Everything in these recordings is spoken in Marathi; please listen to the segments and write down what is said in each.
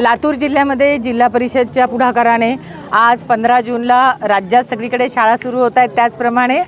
लातूर जिल्ह्यामध्ये जिल्हा परिषदच्या पुढाकाराने आज पंधरा जूनला राज्यात सगळीकडे शाळा सुरू होत आहेत. त्याचप्रमाणे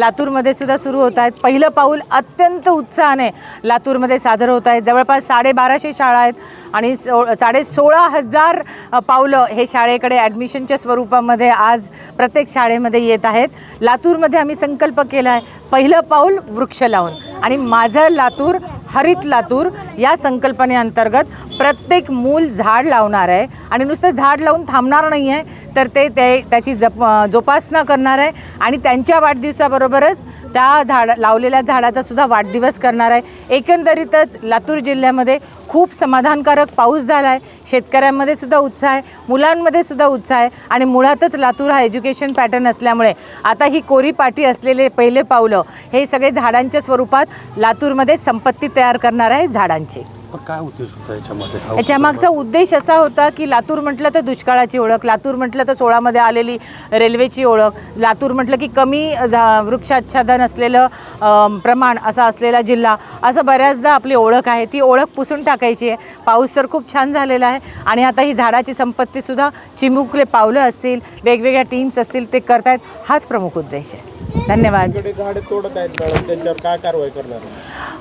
लातूरमध्ये सुद्धा सुरू होत आहेत. पहिलं पाऊल अत्यंत उत्साहाने लातूरमध्ये साजरं होत आहे. जवळपास साडेबाराशे शाळा आहेत आणि सो साडे सोळा हजार पावलं हे शाळेकडे ॲडमिशनच्या स्वरूपामध्ये आज प्रत्येक शाळेमध्ये येत आहेत. लातूरमध्ये आम्ही संकल्प केला आहे पहिलं पाऊल वृक्ष लावून. आणि माझं लातूर हरित लातूर या संकल्पनेअंतर्गत प्रत्येक मूल झाड लावणार आहे. आणि नुसतं झाड लावून थांबणार नाही आहे तर ते त्याची जप जोपासना करणार आहे. आणि त्यांच्या वाढदिवसाबरोबरच त्या झाड लावलेल्या झाडाचा सुद्धा वाढदिवस करणार आहे. एकंदरीतच लातूर जिल्ह्यामध्ये खूप समाधानकारक पाऊस झाला आहे शेतकऱ्यांमध्ये सुद्धा उत्साह आहे. मुलांमध्ये सुद्धा उत्साह आहे. आणि मुळातच लातूर हा एज्युकेशन पॅटर्न असल्यामुळे आता ही कोरी पाठी असलेले पहिले पावलं हे सगळे झाडांच्या स्वरूपात लातूरमध्ये संपत्ती तयार करणार आहे झाडांची. पण काय उद्देश होता याच्यामध्ये? हा याच्या मागचा उद्देश असा होता की लातूर म्हटलं तर दुष्काळाची ओळख लातूर म्हटलं तर सोळामध्ये आलेली रेल्वेची ओळख लातूर म्हटलं की कमी झा- वृक्षाच्छादन असलेलं अम, प्रमाण असा असलेला जिल्हा असं बऱ्याचदा आपली ओळख आहे. ती ओळख पुसून टाकायची आहे. पाऊस तर खूप छान झालेला आहे आणि आता ही झाडाची संपत्तीसुद्धा चिमुकले पावलं असतील वेगवेगळ्या टीम्स असतील ते करतायत. हाच प्रमुख उद्देश आहे. धन्यवाद. तोडत आहेत मॅडम त्यांच्यावर काय कारवाई करणार?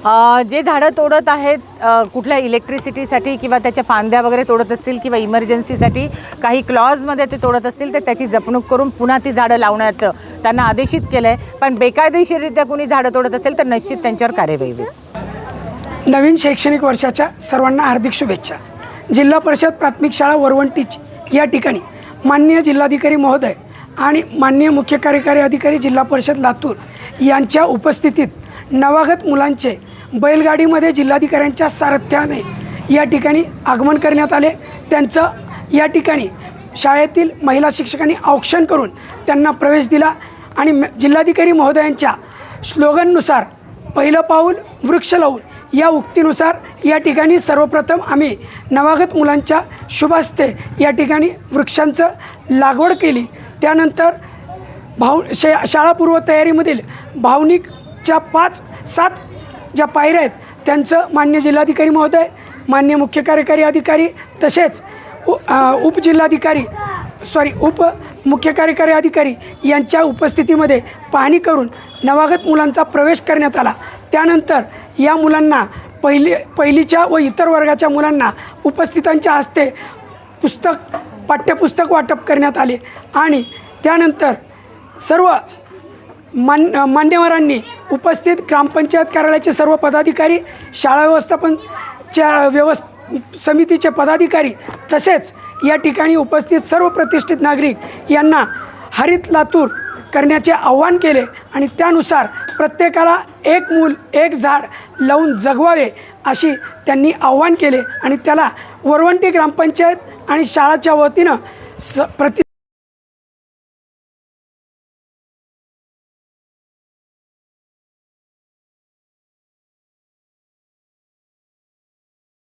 जे झाडं तोडत आहेत कुठल्या इलेक्ट्रिसिटीसाठी किंवा त्याच्या फांद्या वगैरे तोडत असतील किंवा इमर्जन्सीसाठी काही क्लॉजमध्ये ते तोडत असतील तर त्याची जपणूक करून पुन्हा ती झाडं लावण्यात त्यांना आदेशित केलं आहे पण बेकायदेशीररित्या कुणी झाडं तोडत असेल तर निश्चित त्यांच्यावर कार्यवाही होईल. नवीन शैक्षणिक वर्षाच्या सर्वांना हार्दिक शुभेच्छा. जिल्हा परिषद प्राथमिक शाळा वरवंटीच या ठिकाणी माननीय जिल्हाधिकारी महोदय आणि माननीय मुख्य कार्यकारी अधिकारी जिल्हा परिषद लातूर यांच्या उपस्थितीत नवागत मुलांचे बैलगाडीमध्ये जिल्हाधिकाऱ्यांच्या सारथ्याने या ठिकाणी आगमन करण्यात आले. त्यांचं या ठिकाणी शाळेतील महिला शिक्षकांनी औक्षण करून त्यांना प्रवेश दिला आणि म- जिल्हाधिकारी महोदयांच्या स्लोगननुसार पहिलं पाऊल वृक्ष लावून या उक्तीनुसार या ठिकाणी सर्वप्रथम आम्ही नवागत मुलांच्या शुभास्ते या ठिकाणी वृक्षांचं लागवड केली. त्यानंतर भाव शे शाळापूर्व तयारीमधील भावनिकच्या पाच सात ज्या पायऱ्या आहेत त्यांचं मान्य जिल्हाधिकारी महोदय मान्य मुख्य कार्यकारी अधिकारी तसेच उ उपजिल्हाधिकारी सॉरी उप मुख्य कार्यकारी अधिकारी यांच्या उपस्थितीमध्ये पाहणी करून नवागत मुलांचा प्रवेश करण्यात आला. त्यानंतर या मुलांना पहिली पहिलीच्या व इतर वर्गाच्या मुलांना उपस्थितांच्या हस्ते पुस्तक पाठ्यपुस्तक वाटप करण्यात आले. आणि त्यानंतर सर्व मान मान्यवरांनी उपस्थित ग्रामपंचायत कार्यालयाचे सर्व पदाधिकारी शाळा व्यवस्थापनच्या व्यवस् समितीचे पदाधिकारी तसेच या ठिकाणी उपस्थित सर्व प्रतिष्ठित नागरिक यांना हरित लातूर करण्याचे आव्हान केले आणि त्यानुसार प्रत्येकाला एक मूल एक झाड लावून जगवावे अशी त्यांनी आव्हान केले आणि त्याला वरवंटी ग्रामपंचायत आणि शाळाच्या वतीनं स प्रति